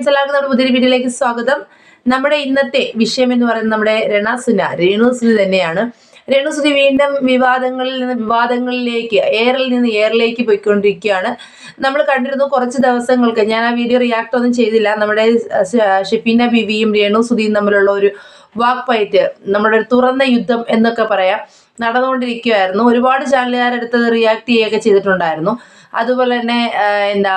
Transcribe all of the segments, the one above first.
Friends എല്ലാവർക്കും നമ്മുടെ പുതിയൊരു വീഡിയോയിലേക്ക് സ്വാഗതം. നമ്മുടെ ഇന്നത്തെ വിഷയം എന്ന് പറയുന്നത് നമ്മുടെ രണസുന രേണുസുനി തന്നെയാണ്. രേണുസുനി വീണ്ടും വിവാദങ്ങളിൽ നിന്ന് വിവാദങ്ങളിലേക്ക് എയറിൽ നിന്ന് എയറിലേക്ക് പോയിക്കൊണ്ടിരിക്കുകയാണ്. നമ്മൾ കണ്ടിരുന്നു കുറച്ച് ദിവസങ്ങൾക്ക് ഞാൻ ആ വീഡിയോ റിയാക്ട് ഒന്നും ചെയ്തില്ല. നമ്മുടെ ഷിഫീന ബിവിയും രേണുസുതിയും തമ്മിലുള്ള ഒരു വാക്ക് ഫൈറ്റ് നമ്മുടെ ഒരു തുറന്ന യുദ്ധം എന്നൊക്കെ പറയാം നടന്നുകൊണ്ടിരിക്കുകയായിരുന്നു. ഒരുപാട് ചാനലുകാരെടുത്തത് റിയാക്ട് ചെയ്യുകയൊക്കെ ചെയ്തിട്ടുണ്ടായിരുന്നു. അതുപോലെ തന്നെ എന്താ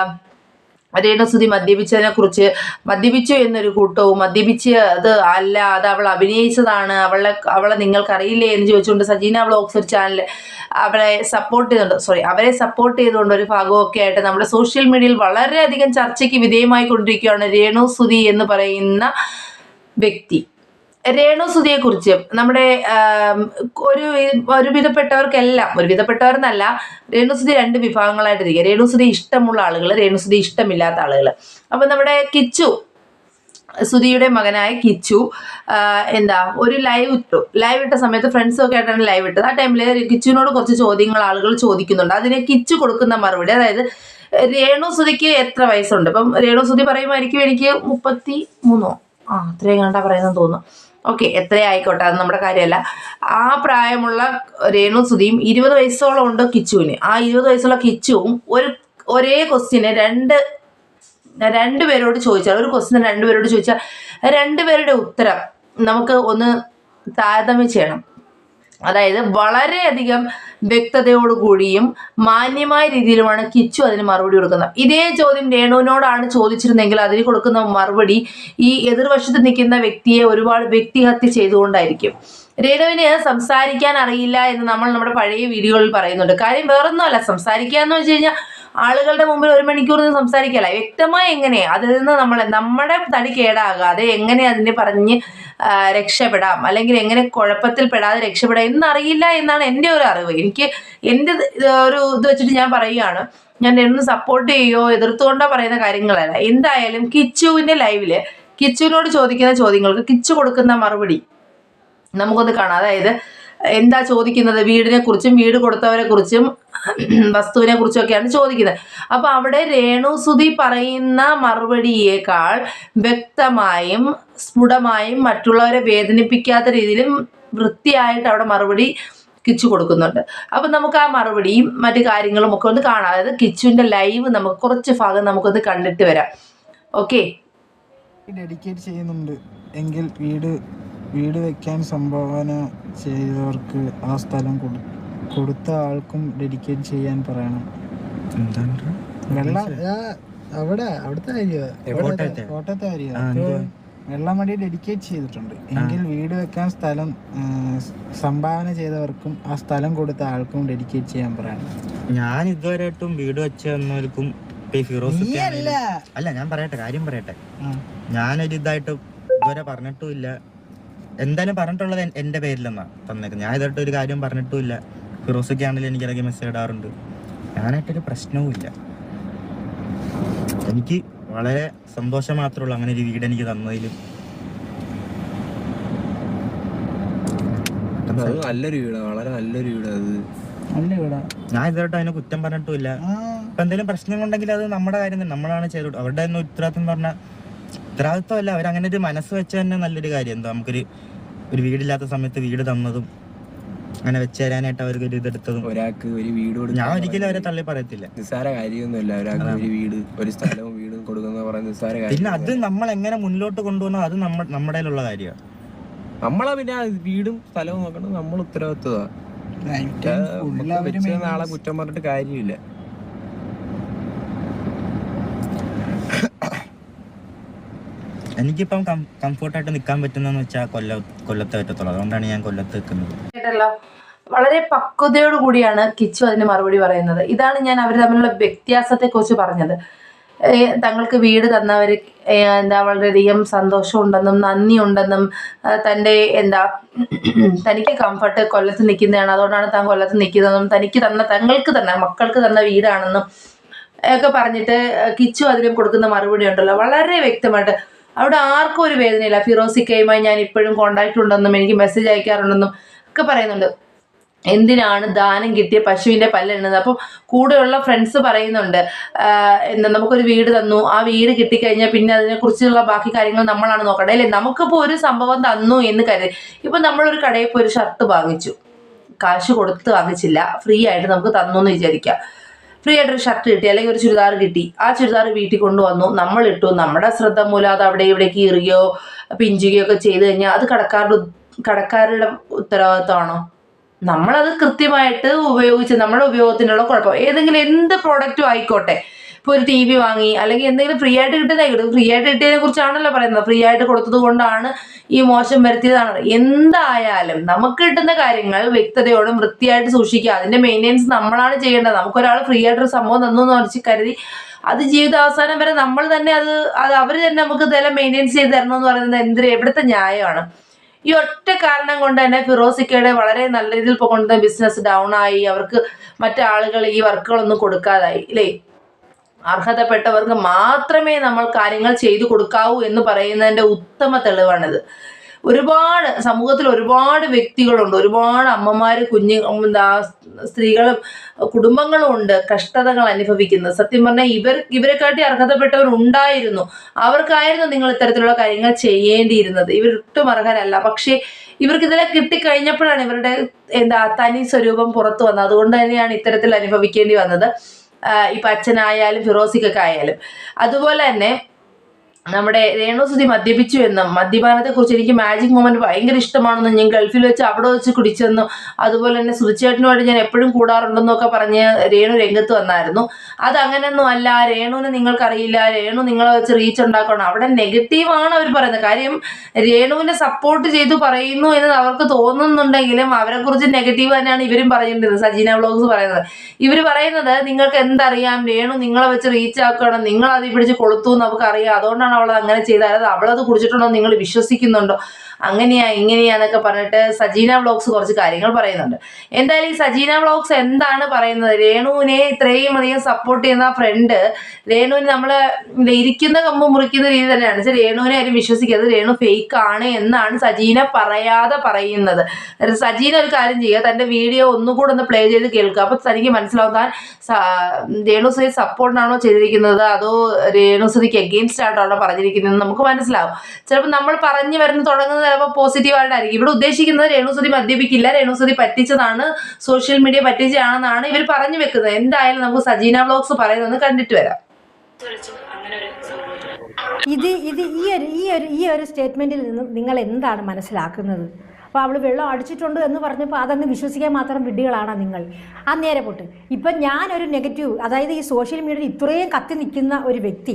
രേണുസുതി മദ്യപിച്ചതിനെ കുറിച്ച് മദ്യപിച്ചു എന്നൊരു കൂട്ടവും മദ്യപിച്ച് അത് അല്ല അത് അവൾ അഭിനയിച്ചതാണ് അവളെ അവളെ നിങ്ങൾക്കറിയില്ലേ എന്ന് ചോദിച്ചുകൊണ്ട് സജീന വ്ളോഗ്സ് ഒരു ചാനൽ അവരെ സപ്പോർട്ട് ചെയ്തുകൊണ്ട് സോറി അവരെ സപ്പോർട്ട് ചെയ്തുകൊണ്ട് ഒരു ഭാഗമൊക്കെ ആയിട്ട് നമ്മുടെ സോഷ്യൽ മീഡിയയിൽ വളരെയധികം ചർച്ചയ്ക്ക് വിധേയമായി കൊണ്ടിരിക്കുകയാണ് രേണുസുതി എന്ന് പറയുന്ന വ്യക്തി. രേണുസുതിയെ കുറിച്ച് നമ്മുടെ ഒരു ഒരുവിധപ്പെട്ടവർക്കെല്ലാം ഒരുവിധപ്പെട്ടവരെന്നല്ല രേണുസുതി രണ്ട് വിഭാഗങ്ങളായിട്ട് ഇരിക്കുക രേണുസുതി ഇഷ്ടമുള്ള ആളുകൾ രേണുസുതി ഇഷ്ടമില്ലാത്ത ആളുകൾ അപ്പം നമ്മുടെ കിച്ചു സുധിയുടെ മകനായ കിച്ചു എന്താ ഒരു ലൈവ് ഇട്ടു. ലൈവ് ഇട്ട സമയത്ത് ഫ്രണ്ട്സ് ഒക്കെ ആയിട്ടാണ് ലൈവ് ഇട്ടത്. ആ ടൈമിൽ കിച്ചുവിനോട് കുറച്ച് ചോദ്യങ്ങൾ ആളുകൾ ചോദിക്കുന്നുണ്ട്. അതിനെ കിച്ചു കൊടുക്കുന്ന മറുപടി അതായത് രേണു സുധിക്ക് എത്ര വയസ്സുണ്ട്? അപ്പം രേണു സുധി പറയുമായിരിക്കും എനിക്ക് മുപ്പത്തി മൂന്നോ ആ അത്രയും കണ്ടാ പറയുന്നത് തോന്നുന്നു. ഓക്കെ എത്ര ആയിക്കോട്ടെ അത് നമ്മുടെ കാര്യമല്ല. ആ പ്രായമുള്ള രേണു സുധിയും ഇരുപത് വയസ്സോളം ഉണ്ട് കിച്ചുവിന്. ആ ഇരുപത് വയസ്സുള്ള കിച്ചുവും ഒരു ഒരേ ക്വസ്റ്റ്യന് രണ്ട് രണ്ടുപേരോട് ചോദിച്ചാൽ ഒരു ക്വസ്റ്റ്യൻ രണ്ടുപേരോട് ചോദിച്ചാൽ രണ്ടുപേരുടെ ഉത്തരം നമുക്ക് ഒന്ന് താരതമ്യം ചെയ്യണം. അതായത് വളരെയധികം വ്യക്തതയോടുകൂടിയും മാന്യമായ രീതിയിലുമാണ് കിച്ചു അതിന് മറുപടി കൊടുക്കുന്നത്. ഇതേ ചോദ്യം രേണുവിനോടാണ് ചോദിച്ചിരുന്നെങ്കിൽ അതിന് കൊടുക്കുന്ന മറുപടി ഈ എതിർവശത്ത് നിൽക്കുന്ന വ്യക്തിയെ ഒരുപാട് വ്യക്തിഹത്യ ചെയ്തുകൊണ്ടായിരിക്കും. രേണുവിന് സംസാരിക്കാൻ അറിയില്ല എന്ന് നമ്മൾ നമ്മുടെ പഴയ വീഡിയോകളിൽ പറയുന്നുണ്ട്. കാര്യം വേറൊന്നുമല്ല. സംസാരിക്കുക എന്ന് വെച്ച് കഴിഞ്ഞാൽ ആളുകളുടെ മുമ്പിൽ ഒരു മണിക്കൂർ നിന്ന് സംസാരിക്കല വ്യക്തമായി എങ്ങനെ? അതിൽ നിന്ന് നമ്മൾ നമ്മുടെ തടി കേടാകാതെ എങ്ങനെ അതിനെ പറഞ്ഞ് രക്ഷപ്പെടാം? അല്ലെങ്കിൽ എങ്ങനെ കുഴപ്പത്തിൽ പെടാതെ രക്ഷപ്പെടാം? എന്നറിയില്ല എന്നാണ് എന്റെ ഒരു അറിവ്. എനിക്ക് എന്റെ ഒരു ഇത് വെച്ചിട്ട് ഞാൻ പറയുകയാണ്. ഞാൻ എന്നും സപ്പോർട്ട് ചെയ്യോ? എതിർത്തുകൊണ്ടോ പറയുന്ന കാര്യങ്ങളല്ല. എന്തായാലും കിച്ചുവിന്റെ ലൈവിൽ കിച്ചുവിനോട് ചോദിക്കുന്ന ചോദ്യങ്ങൾക്ക് കിച്ചു കൊടുക്കുന്ന മറുപടി നമുക്കൊന്ന് കാണാം. അതായത് എന്താ ചോദിക്കുന്നത്? വീടിനെ കുറിച്ചും വീട് കൊടുത്തവരെ കുറിച്ചും വസ്തുവിനെ കുറിച്ചും ഒക്കെയാണ് ചോദിക്കുന്നത്. അപ്പൊ അവിടെ രേണുസുതി പറയുന്ന മറുപടിയേക്കാൾ വ്യക്തമായും സ്ഫുടമായും മറ്റുള്ളവരെ വേദനിപ്പിക്കാത്ത രീതിയിലും വൃത്തിയായിട്ട് അവിടെ മറുപടി കിച്ചു കൊടുക്കുന്നുണ്ട്. അപ്പം നമുക്ക് ആ മറുപടിയും മറ്റു കാര്യങ്ങളും ഒക്കെ ഒന്ന് കാണാം. അതായത് കിച്ചുവിന്റെ ലൈവ് നമുക്ക് കുറച്ച് ഭാഗം നമുക്കൊന്ന് കണ്ടിട്ട് വരാം. ഓക്കെ? ഡെഡിക്കേറ്റ് ചെയ്യുന്നുണ്ട്. എങ്കിൽ വീട് വീട് വെക്കാൻ സംഭാവന ചെയ്തവർക്ക് ആ സ്ഥലം കൊടുത്ത ആൾക്കും ഡെഡിക്കേറ്റ് ചെയ്യാൻ പറയണം. വെള്ളം അവിടെ അവിടുത്തെ. കോട്ടയത്തെ? വെള്ളമടി ഡെഡിക്കേറ്റ് ചെയ്തിട്ടുണ്ട്. എങ്കിൽ വീട് വെക്കാൻ സ്ഥലം സംഭാവന ചെയ്തവർക്കും ആ സ്ഥലം കൊടുത്ത ആൾക്കും ഡെഡിക്കേറ്റ് ചെയ്യാൻ പറയണം. ഞാൻ ഇതുവരെയായിട്ടും വീട് വെച്ച് തന്നവർക്കും ഇപ്പൊ ഈ ഫിറോസ് ഒക്കെ നീയല്ല. ആണെങ്കിലും- അല്ല ഞാൻ പറയട്ടെ കാര്യം പറയട്ടെ. ഞാനൊരു ഇതായിട്ട് ഇതുവരെ പറഞ്ഞിട്ടും ഇല്ല എന്തായാലും പറഞ്ഞിട്ടുള്ളത് എന്റെ എന്റെ പേരിലെന്നാ തന്നേക്കുന്നത് ഞാൻ ഇതായിട്ട് ഒരു കാര്യം പറഞ്ഞിട്ടുമില്ല. ഫിറോസൊക്കെ ആണെങ്കിലും എനിക്ക് ഇടയ്ക്ക് മെസ്സേജ് ഇടാറുണ്ട്. ഞാനായിട്ടൊരു പ്രശ്നവും ഇല്ല എനിക്ക് വളരെ സന്തോഷം മാത്രമേ ഉള്ളൂ അങ്ങനെ ഒരു വീട് എനിക്ക് തന്നതിലും. അത് നല്ലൊരു വീടാ. വളരെ നല്ലൊരു വീടാ അത്. നല്ല വീടാ. ഞാൻ ഇതായിട്ട് അതിനെ കുറ്റം പറഞ്ഞിട്ടുമില്ല. ഇപ്പൊ എന്തെങ്കിലും പ്രശ്നങ്ങളുണ്ടെങ്കിൽ അത് നമ്മുടെ കാര്യം തന്നെ. നമ്മളാണ് ചെയ്തു അവരുടെ തന്നെ ഉത്തരവാദിത്വം എന്ന് പറഞ്ഞാൽ ഉത്തരവാദിത്വം അവർ അങ്ങനെ ഒരു മനസ്സ് വെച്ച തന്നെ നല്ലൊരു കാര്യം. എന്താ നമുക്കൊരു ഒരു വീടില്ലാത്ത സമയത്ത് വീട് തന്നതും അങ്ങനെ വെച്ച് തരാനായിട്ട് അവർക്ക് ഒരു ഇതെടുത്തതും. ഒരാൾക്ക് ഒരു വീട് ഞാൻ ഒരിക്കലും അവരെ തള്ളി പറയത്തില്ല. നിസ്സാര കാര്യമൊന്നുമില്ല. ഒരാൾക്ക് ഒരു വീട് ഒരു സ്ഥലവും വീടും കൊടുക്കുന്ന പറയുന്ന നിസ്സാര പിന്നെ അത് നമ്മൾ എങ്ങനെ മുന്നോട്ട് കൊണ്ടുപോകുന്നോ അത് നമ്മ നമ്മുടെ ഉള്ള കാര്യമാണ്. നമ്മളാ പിന്നെ വീടും സ്ഥലവും നോക്കണം നമ്മൾ ഉത്തരവാദിത്വമാണ് നാളെ കുറ്റം പറഞ്ഞിട്ട് കാര്യമില്ല. എനിക്കിപ്പം കംഫർട്ടായിട്ട് നിൽക്കാൻ പറ്റുന്നതെന്ന് വെച്ചാൽ കൊല്ല കൊല്ലത്തെ പറ്റത്തുള്ളൂ. അതുകൊണ്ടാണ് ഞാൻ കൊല്ലത്ത് നിൽക്കുന്നത് വളരെ പക്വതയോട് കൂടിയാണ് കിച്ചു അതിന് മറുപടി പറയുന്നത്. ഇതാണ് ഞാൻ അവർ തമ്മിലുള്ള വ്യത്യാസത്തെ കുറിച്ച് പറഞ്ഞത് തങ്ങൾക്ക് വീട് തന്നവർ എന്താ വളരെയധികം സന്തോഷമുണ്ടെന്നും നന്ദിയുണ്ടെന്നും തന്റെ എന്താ തനിക്ക് കംഫർട്ട് കൊല്ലത്ത് നിൽക്കുന്നതാണ്. അതുകൊണ്ടാണ് താൻ കൊല്ലത്ത് നിൽക്കുന്നതെന്നും തനിക്ക് തന്ന തങ്ങൾക്ക് തന്നെ മക്കൾക്ക് തന്ന വീടാണെന്നും ഒക്കെ പറഞ്ഞിട്ട് കിച്ചു അതിനും കൊടുക്കുന്ന മറുപടി ഉണ്ടല്ലോ. വളരെ വ്യക്തമായിട്ട് അവിടെ ആർക്കും ഒരു വേദനയില്ല. ഫിറോസിക്കയുമായി ഞാൻ ഇപ്പോഴും കോണ്ടാക്ട് ഉണ്ടെന്നും എനിക്ക് മെസ്സേജ് അയക്കാറുണ്ടെന്നും ഒക്കെ പറയുന്നുണ്ട്. എന്തിനാണ് ദാനം കിട്ടിയ പശുവിന്റെ പല്ലെണ്ണത് അപ്പം കൂടെയുള്ള ഫ്രണ്ട്സ് പറയുന്നുണ്ട് എന്താ നമുക്കൊരു വീട് തന്നു. ആ വീട് കിട്ടിക്കഴിഞ്ഞാൽ പിന്നെ അതിനെക്കുറിച്ചുള്ള ബാക്കി കാര്യങ്ങൾ നമ്മളാണ് നോക്കേണ്ടത്. അല്ലേ? നമുക്കിപ്പോൾ ഒരു സംഭവം തന്നു എന്ന് കരുതി. ഇപ്പം നമ്മളൊരു കടയിൽ പോയി ഒരു ഷർട്ട് വാങ്ങിച്ചു. കാശ് കൊടുത്ത് വാങ്ങിച്ചില്ല. ഫ്രീ ആയിട്ട് നമുക്ക് തന്നു എന്ന് വിചാരിക്കാം. ഫ്രീ ആയിട്ടൊരു ഷർട്ട് കിട്ടി അല്ലെങ്കിൽ ഒരു ചുരിദാർ കിട്ടി. ആ ചുരിദാർ വീട്ടിൽ കൊണ്ടുവന്നു. നമ്മൾ ഇട്ടു. നമ്മുടെ ശ്രദ്ധ മൂലം അത് അവിടെ ഇവിടെ കീറുകയോ പിഞ്ചുകയോ ഒക്കെ ചെയ്ത് കഴിഞ്ഞാൽ അത് കടക്കാരുടെ കടക്കാരുടെ ഉത്തരവാദിത്തമാണോ? നമ്മളത് കൃത്യമായിട്ട് ഉപയോഗിച്ച് നമ്മുടെ ഉപയോഗത്തിനുള്ള കുഴപ്പം. ഏതെങ്കിലും എന്ത് പ്രോഡക്റ്റും ആയിക്കോട്ടെ. ഇപ്പോൾ ഒരു ടി വി വാങ്ങി അല്ലെങ്കിൽ എന്തെങ്കിലും ഫ്രീ ആയിട്ട് കിട്ടുന്നതായിക്കോട്ടെ ഫ്രീ ആയിട്ട് കിട്ടിയതിനെ കുറിച്ചാണല്ലോ പറയുന്നത്. ഫ്രീ ആയിട്ട് കൊടുത്തത് കൊണ്ടാണ് ഈ മോശം വരുത്തിയതാണ് എന്തായാലും നമുക്ക് കിട്ടുന്ന കാര്യങ്ങൾ വ്യക്തതയോടും വൃത്തിയായിട്ട് സൂക്ഷിക്കുക. അതിന്റെ മെയിന്റെനൻസ് നമ്മളാണ് ചെയ്യേണ്ടത്. നമുക്കൊരാൾ ഫ്രീ ആയിട്ടൊരു സംഭവം തന്നു എന്ന് വെച്ച് കരുതി അത് ജീവിതാവസാനം വരെ നമ്മൾ തന്നെ അത് അത് അവർ തന്നെ നമുക്ക് ഇതെല്ലാം മെയിന്റെനൻസ് ചെയ്ത് തരണം എന്ന് പറയുന്നത് എന്തിനും? എവിടുത്തെ ന്യായമാണ്? ഈ ഒറ്റ കാരണം കൊണ്ട് തന്നെ ഫിറോസിക്കയുടെ വളരെ നല്ല രീതിയിൽ കൊണ്ടുവന്ന ബിസിനസ് ഡൗൺ ആയി. അവർക്ക് മറ്റാളുകൾ ഈ വർക്കുകളൊന്നും കൊടുക്കാതായി. അല്ലേ അർഹതപ്പെട്ടവർക്ക് മാത്രമേ നമ്മൾ കാര്യങ്ങൾ ചെയ്തു കൊടുക്കാവൂ എന്ന് പറയുന്നതിന്റെ ഉത്തമ തെളിവാണിത്. ഒരുപാട് സമൂഹത്തിൽ ഒരുപാട് വ്യക്തികളുണ്ട്. ഒരുപാട് അമ്മമാർ കുഞ്ഞു എന്താ സ്ത്രീകളും കുടുംബങ്ങളും ഉണ്ട് കഷ്ടതകൾ അനുഭവിക്കുന്നത്. സത്യം പറഞ്ഞാൽ ഇവർ ഇവരെക്കാട്ടി അർഹതപ്പെട്ടവർ ഉണ്ടായിരുന്നു. അവർക്കായിരുന്നു നിങ്ങൾ ഇത്തരത്തിലുള്ള കാര്യങ്ങൾ ചെയ്യേണ്ടിയിരുന്നത്. ഇവരൊട്ടും അർഹരല്ല. പക്ഷേ ഇവർക്ക് ഇതെല്ലാം കിട്ടിക്കഴിഞ്ഞപ്പോഴാണ് ഇവരുടെ എന്താ തനി സ്വരൂപം പുറത്തു വന്നത്. അതുകൊണ്ട് തന്നെയാണ് ഇത്തരത്തിൽ അനുഭവിക്കേണ്ടി വന്നത്. ഇപ്പം അച്ഛനായാലും ഫിറോസിക്കൊക്കെ ആയാലും. അതുപോലെ തന്നെ നമ്മുടെ രേണുസുതി മദ്യപിച്ചു എന്നും മദ്യപാനത്തെക്കുറിച്ച് എനിക്ക് മാജിക് മൊമെന്റ് ഭയങ്കര ഇഷ്ടമാണെന്നും ഞാൻ ഗൾഫിൽ വെച്ച് അവിടെ വെച്ച് കുടിച്ചെന്നും അതുപോലെ തന്നെ സുതിച്ചേട്ടനുമായിട്ട് ഞാൻ എപ്പോഴും കൂടാറുണ്ടെന്നൊക്കെ പറഞ്ഞ് രേണു രംഗത്ത് വന്നായിരുന്നു. അത് അങ്ങനെയൊന്നും അല്ല രേണുവിനെ നിങ്ങൾക്കറിയില്ല രേണു നിങ്ങളെ വെച്ച് റീച്ച് ഉണ്ടാക്കണം. അവിടെ നെഗറ്റീവാണ് അവർ പറയുന്നത്. കാര്യം രേണുവിനെ സപ്പോർട്ട് ചെയ്തു പറയുന്നു എന്ന് അവർക്ക് തോന്നുന്നുണ്ടെങ്കിലും അവരെക്കുറിച്ച് നെഗറ്റീവ് തന്നെയാണ് ഇവരും പറയുന്നത്. സജീന വ്ലോഗ്സ് പറയുന്നത്. ഇവർ പറയുന്നത് നിങ്ങൾക്ക് എന്തറിയാം? രേണു നിങ്ങളെ വെച്ച് റീച്ച് ആക്കണം നിങ്ങൾ അത് പിടിച്ച് കൊളുത്തു എന്ന് നമുക്കറിയാം. അതുകൊണ്ടാണ് അവളത് അങ്ങനെ ചെയ്തത്? അതായത് അത് കുടിച്ചിട്ടുണ്ടോ നിങ്ങൾ വിശ്വസിക്കുന്നുണ്ടോ? അങ്ങനെയാ ഇങ്ങനെയാന്നൊക്കെ പറഞ്ഞിട്ട് സജീന വ്ളോഗ്സ് കുറച്ച് കാര്യങ്ങൾ പറയുന്നുണ്ട്. എന്തായാലും ഈ സജീന വ്ളോഗ്സ് എന്താണ് പറയുന്നത്? രേണുവിനെ ഇത്രയും അധികം സപ്പോർട്ട് ചെയ്യുന്ന ഫ്രണ്ട് രേണുവിന് നമ്മൾ ഇരിക്കുന്ന കമ്പ് മുറിക്കുന്ന രീതി തന്നെയാണ്. വെച്ചാൽ രേണുവിനെ ആരും വിശ്വസിക്കരുത് രേണു ഫേക്ക് ആണ് എന്നാണ് സജീന പറയാതെ പറയുന്നത്. സജീന ഒരു കാര്യം ചെയ്യുക തന്റെ വീഡിയോ ഒന്നുകൂടെ ഒന്ന് പ്ലേ ചെയ്ത് കേൾക്കുക. അപ്പോൾ തനിക്ക് മനസ്സിലാവും താൻ രേണു സുധി സപ്പോർട്ടിനാണോ ചെയ്തിരിക്കുന്നത്? അതോ രേണുസുതിക്ക് എഗെയിൻസ്റ്റ് ആയിട്ടാണോ പറഞ്ഞിരിക്കുന്നത് നമുക്ക് മനസ്സിലാവും. ചിലപ്പോൾ നമ്മൾ പറഞ്ഞു വരുന്ന തുടങ്ങുന്നത് ചിലപ്പോൾ പോസിറ്റീവായിട്ടായിരിക്കും ഇവിടെ ഉദ്ദേശിക്കുന്നത് രേണുസുതി മദ്യപിക്കില്ല. രേണുസുതി പറ്റിച്ചതാണ്. സോഷ്യൽ മീഡിയ പറ്റിച്ചതാണെന്നാണ് ഇവർ പറഞ്ഞു വെക്കുന്നത്. എന്തായാലും നമുക്ക് സജീന ബ്ലോഗ്സ് പറയുന്നത് കണ്ടിട്ട് വരാം. ഇത് ഇത് ഈ ഒരു ഈ ഒരു ഈ ഒരു സ്റ്റേറ്റ്മെന്റിൽ നിന്നും നിങ്ങൾ എന്താണ് മനസ്സിലാക്കുന്നത്? അപ്പോൾ അവൾ വെള്ളം അടിച്ചിട്ടുണ്ട് എന്ന് പറഞ്ഞപ്പോൾ അതങ്ങ് വിശ്വസിക്കാൻ മാത്രം വിഡ്ഢികളാണ് നിങ്ങൾ. ആ നേരെ പൊട്ട്. ഇപ്പം ഞാനൊരു നെഗറ്റീവ് അതായത് ഈ സോഷ്യൽ മീഡിയയിൽ ഇത്രയും കത്തി നിൽക്കുന്ന ഒരു വ്യക്തി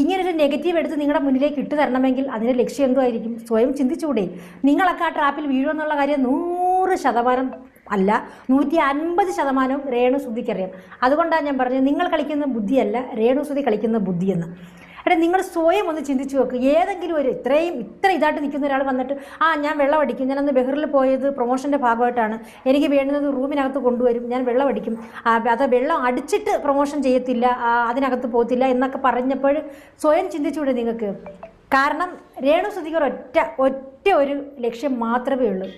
ഇങ്ങനൊരു നെഗറ്റീവ് എടുത്ത് നിങ്ങളുടെ മുന്നിലേക്ക് ഇട്ട് തരണമെങ്കിൽ അതിന്റെ ലക്ഷ്യം എന്തോ ആയിരിക്കും സ്വയം ചിന്തിച്ചുകൂടെ. നിങ്ങളൊക്കെ ആ ട്രാപ്പിൽ വീഴുമെന്നുള്ള കാര്യം നൂറ് ശതമാനം അല്ല നൂറ്റി അൻപത് ശതമാനവും രേണു ശ്രുതിക്കറിയാം അതുകൊണ്ടാണ് ഞാൻ പറഞ്ഞത് നിങ്ങൾ കളിക്കുന്ന ബുദ്ധിയല്ല രേണു ശ്രുതി കളിക്കുന്ന ബുദ്ധിയെന്ന്. എടാ നിങ്ങൾ സ്വയം ഒന്ന് ചിന്തിച്ച് നോക്ക് ഏതെങ്കിലും ഒരു ഇത്രയും ഇത്ര ഇതായിട്ട് നിൽക്കുന്ന ഒരാൾ വന്നിട്ട് ആ ഞാൻ വെള്ളം അടിക്കും ഞാനന്ന് ബഹ്റിൽ പോയത് പ്രൊമോഷന്റെ ഭാഗമായിട്ടാണ്. എനിക്ക് വേണ്ടുന്നത് റൂമിനകത്ത് കൊണ്ടുവരും. ഞാൻ വെള്ളം അടിക്കും അത് വെള്ളം അടിച്ചിട്ട് പ്രൊമോഷൻ ചെയ്യത്തില്ല. അതിനകത്ത് പോകത്തില്ല എന്നൊക്കെ പറഞ്ഞപ്പോൾ സ്വയം ചിന്തിച്ചുകൂടെ നിങ്ങൾക്ക്. കാരണം രേണു സുധികർ ഒറ്റ ഒറ്റ ഒരു ലക്ഷ്യം മാത്രമേ ഉള്ളൂ.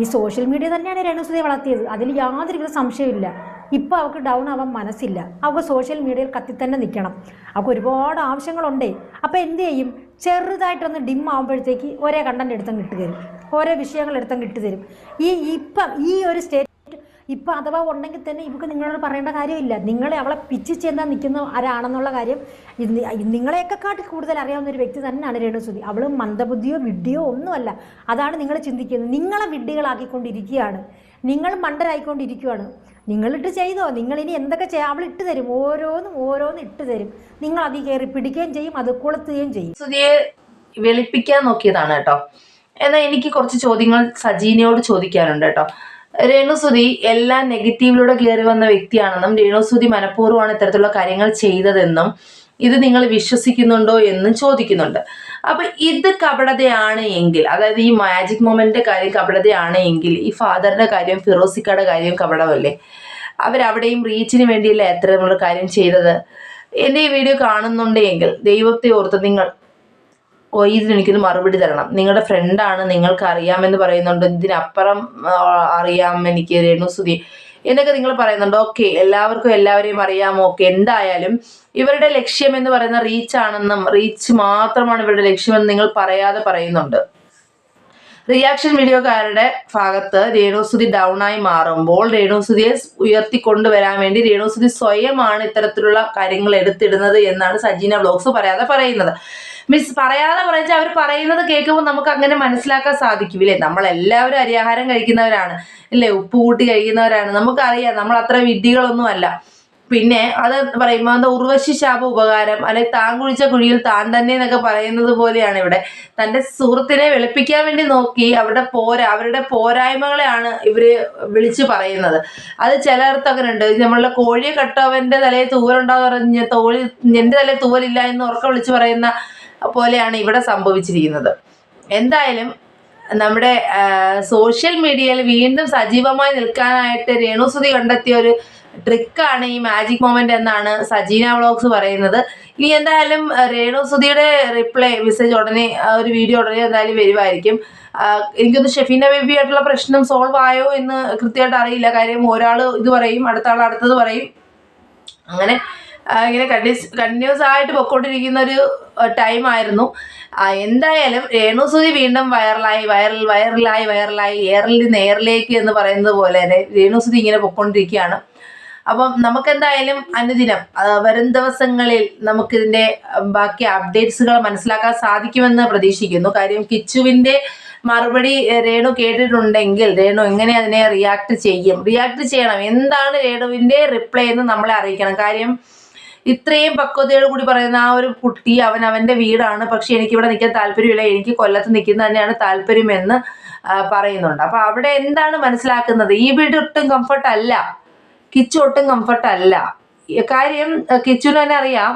ഈ സോഷ്യൽ മീഡിയ തന്നെയാണ് രേണുസുതിയെ വളർത്തിയത്. അതിൽ യാതൊരു സംശയമില്ല ഇപ്പോൾ അവൾക്ക് ഡൗൺ ആവാൻ മനസ്സില്ല. അവൾക്ക് സോഷ്യൽ മീഡിയയിൽ കത്തി തന്നെ നിൽക്കണം അവൾക്ക് ഒരുപാട് ആവശ്യങ്ങളുണ്ടേ. അപ്പോൾ എന്ത് ചെയ്യും? ചെറുതായിട്ടൊന്ന് ഡിം ആകുമ്പോഴത്തേക്ക് ഒരേ കണ്ടന്റ് എടുത്തങ്ങ് ഇട്ട് തരും. ഓരോ വിഷയങ്ങൾ എടുത്തങ്ങ് ഇട്ട് തരും. ഈ ഇപ്പം ഈ ഒരു സ്റ്റേറ്റ് ഇപ്പം അഥവാ ഉണ്ടെങ്കിൽ തന്നെ ഇവർക്ക് നിങ്ങളോട് പറയേണ്ട കാര്യമില്ല. നിങ്ങളെ അവളെ പിച്ച് ചെന്താൻ നിൽക്കുന്ന ആരാണെന്നുള്ള കാര്യം നിങ്ങളെയൊക്കെ കാട്ടി കൂടുതൽ അറിയാവുന്ന ഒരു വ്യക്തി തന്നെയാണ് രേണുസുതി. അവൾ മന്ദബുദ്ധിയോ വിഡ്ഢിയോ ഒന്നുമല്ല. അതാണ് നിങ്ങൾ ചിന്തിക്കുന്നത്. നിങ്ങളെ വിഡ്ഢികളാക്കിക്കൊണ്ടിരിക്കുകയാണ്. നിങ്ങൾ മണ്ടരായിക്കൊണ്ടിരിക്കുകയാണ് നിങ്ങളിട്ട് ചെയ്തോ? നിങ്ങളിനി എന്തൊക്കെ ചെയ്യാം? ഇട്ട് തരും. ഓരോന്നും ഓരോന്നും ഇട്ട് തരും. നിങ്ങൾ അതിൽ കയറി പിടിക്കുകയും ചെയ്യും അത് കൊളുത്തുകയും ചെയ്യും. സുധിയെ വെളിപ്പിക്കാൻ നോക്കിയതാണ് കേട്ടോ. എന്നാൽ എനിക്ക് കുറച്ച് ചോദ്യങ്ങൾ സജീനയോട് ചോദിക്കാനുണ്ട് കേട്ടോ. രേണുസുതി എല്ലാം നെഗറ്റീവിലൂടെ കയറി വന്ന വ്യക്തിയാണെന്നും രേണുസുതി മനഃപൂർവമാണ് ഇത്തരത്തിലുള്ള കാര്യങ്ങൾ ചെയ്തതെന്നും ഇത് നിങ്ങൾ വിശ്വസിക്കുന്നുണ്ടോ എന്നും ചോദിക്കുന്നുണ്ട്. അപ്പൊ ഇത് കപടതയാണ് എങ്കിൽ അതായത് ഈ മാജിക് മൊമെന്റിന്റെ കാര്യം കപടതയാണ് എങ്കിൽ ഈ ഫാദറിന്റെ കാര്യം ഫിറോസിക്കയുടെ കാര്യം കപടമല്ലേ? അവരവിടെയും റീച്ചിന് വേണ്ടിയല്ലേ നമ്മൾ കാര്യം ചെയ്തത്? എന്റെ ഈ വീഡിയോ കാണുന്നുണ്ടെങ്കിൽ ദൈവത്തെ ഓർത്ത് നിങ്ങൾ ഓ ഇതിന് എനിക്കൊന്ന് മറുപടി തരണം. നിങ്ങളുടെ ഫ്രണ്ടാണ് നിങ്ങൾക്ക് അറിയാമെന്ന് പറയുന്നുണ്ട്. ഇതിനപ്പുറം അറിയാം എനിക്ക് രേണുസുതി. എന്നൊക്കെ നിങ്ങൾ പറയുന്നുണ്ട്. ഓക്കെ എല്ലാവർക്കും എല്ലാവരെയും അറിയാം ഓക്കെ എന്തായാലും ഇവരുടെ ലക്ഷ്യം എന്ന് പറയുന്ന റീച്ച് ആണെന്നും റീച്ച് മാത്രമാണ് ഇവരുടെ ലക്ഷ്യമെന്ന് നിങ്ങൾ പറയാതെ പറയുന്നുണ്ട്. റിയാക്ഷൻ വീഡിയോക്കാരുടെ ഭാഗത്ത് രേണുസുതി ഡൗൺ ആയി മാറുമ്പോൾ രേണുസുതിയെ ഉയർത്തിക്കൊണ്ടുവരാൻ വേണ്ടി രേണുസുതി സ്വയമാണ് ഇത്തരത്തിലുള്ള കാര്യങ്ങൾ എടുത്തിടുന്നത് എന്നാണ് സജീന ബ്ലോഗ്സ് പറയാതെ പറയുന്നത്. മീൻസ് പറയാതെ പറഞ്ഞാൽ അവർ പറയുന്നത് കേൾക്കുമ്പോൾ നമുക്ക് അങ്ങനെ മനസ്സിലാക്കാൻ സാധിക്കില്ലേ നമ്മളെല്ലാവരും അരിയാഹാരം കഴിക്കുന്നവരാണ്. അല്ലേ ഉപ്പ് കൂട്ടി കഴിക്കുന്നവരാണ്. നമുക്കറിയാം നമ്മൾ അത്ര വിഡ്ഢികളൊന്നും അല്ല പിന്നെ അത് പറയുമ്പോൾ എന്താ ഉർവശി ശാപ ഉപകാരം അല്ലെങ്കിൽ താൻ കുഴിച്ച കുഴിയിൽ താൻ തന്നെ എന്നൊക്കെ പറയുന്നത് പോലെയാണ് ഇവിടെ. തന്റെ സുഹൃത്തിനെ വെളുപ്പിക്കാൻ വേണ്ടി നോക്കി അവരുടെ പോരാ അവരുടെ പോരായ്മകളെയാണ് ഇവർ വിളിച്ചു പറയുന്നത്. അത് ചിലർത്ത് അങ്ങനെ ഉണ്ട് നമ്മളുടെ കോഴിയെ കട്ടവന്റെ തലയിൽ തൂവലുണ്ടാവും പറഞ്ഞ് തോഴി എന്റെ തലയിൽ തൂവലില്ല എന്ന് ഉറക്കം വിളിച്ചു പറയുന്ന പോലെയാണ് ഇവിടെ സംഭവിച്ചിരിക്കുന്നത്. എന്തായാലും നമ്മുടെ സോഷ്യൽ മീഡിയയിൽ വീണ്ടും സജീവമായി നിൽക്കാനായിട്ട് രേണുസുതി കണ്ടെത്തിയ ഒരു ട്രിക്കാണ് ഈ മാജിക് മൊമെന്റ് എന്നാണ് സജീന വ്ളോഗ്സ് പറയുന്നത്. ഇനി എന്തായാലും രേണുസുതിയുടെ റിപ്ലൈ മെസ്സേജ് ഉടനെ ഒരു വീഡിയോ ഉടനെ എന്തായാലും വരുമായിരിക്കും എനിക്കൊന്ന് ഷെഫീന ബേബി ആയിട്ടുള്ള പ്രശ്നം സോൾവ് ആയോ എന്ന് കൃത്യമായിട്ട് അറിയില്ല. കാര്യം ഒരാൾ ഇത് പറയും അടുത്ത ആൾ അടുത്തത് പറയും. അങ്ങനെ ഇങ്ങനെ കണ്ടിന്യൂസ് കണ്ടിന്യൂസ് ആയിട്ട് പൊക്കോണ്ടിരിക്കുന്ന ഒരു ടൈം ആയിരുന്നു. ആ, എന്തായാലും രേണുസുതി വീണ്ടും വൈറലായി വൈറൽ വൈറലായി വൈറലായി എയറിൽ നിന്ന് എയറിലേക്ക് എന്ന് പറയുന്നത് പോലെ തന്നെ രേണുസുതി ഇങ്ങനെ പൊക്കോണ്ടിരിക്കുകയാണ്. അപ്പം നമുക്കെന്തായാലും അനുദിനം വരും ദിവസങ്ങളിൽ നമുക്കിതിന്റെ ബാക്കി അപ്ഡേറ്റ്സുകൾ മനസ്സിലാക്കാൻ സാധിക്കുമെന്ന് പ്രതീക്ഷിക്കുന്നു. കാര്യം കിച്ചുവിന്റെ മറുപടി രേണു കേട്ടിട്ടുണ്ടെങ്കിൽ രേണു എങ്ങനെ അതിനെ റിയാക്ട് ചെയ്യും? റിയാക്ട് ചെയ്യണം. എന്താണ് രേണുവിന്റെ റിപ്ലൈ എന്ന് നമ്മളെ അറിയിക്കണം. കാര്യം ഇത്രയും പക്വതയോട് കൂടി പറയുന്ന ആ ഒരു കുട്ടി അവൻ അവന്റെ വീടാണ്. പക്ഷെ എനിക്കിവിടെ നിൽക്കാൻ താല്പര്യമില്ല. എനിക്ക് കൊല്ലത്ത് നിൽക്കുന്നത് തന്നെയാണ് താല്പര്യമെന്ന് പറയുന്നുണ്ട്. അപ്പോൾ അവിടെ എന്താണ് മനസ്സിലാക്കുന്നത്? ഈ വീട് ഒട്ടും കംഫർട്ട് അല്ല. കിച്ചു ഒട്ടും കംഫർട്ട് അല്ല. കാര്യം കിച്ചുവിന് തന്നെ അറിയാം.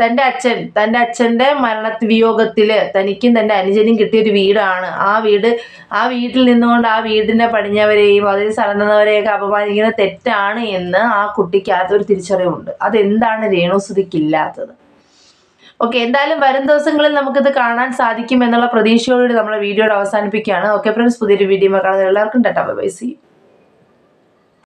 തന്റെ അച്ഛൻ തന്റെ അച്ഛന്റെ മരണ വിയോഗത്തിൽ തനിക്കും തന്റെ അനുജനും കിട്ടിയൊരു വീടാണ്. ആ വീട് ആ വീട്ടിൽ നിന്നുകൊണ്ട് ആ വീടിനെ പടിഞ്ഞവരെയും അതിൽ സ്ഥലന്നവരെയൊക്കെ അപമാനിക്കുന്ന തെറ്റാണ് എന്ന് ആ കുട്ടിക്ക് ഒരു തിരിച്ചറിവുണ്ട്. അതെന്താണ് രേണുസുതിക്കില്ലാത്തത്? ഓക്കെ എന്തായാലും വരും ദിവസങ്ങളിൽ നമുക്കിത് കാണാൻ സാധിക്കും എന്നുള്ള പ്രതീക്ഷയോടുകൂടി നമ്മളെ വീഡിയോയുടെ അവസാനിപ്പിക്കുകയാണ്. ഓക്കെ ഫ്രണ്ട്സ് പുതിയൊരു വീഡിയോ കാണുന്നത് എല്ലാവർക്കും ടാറ്റാ ബൈ സി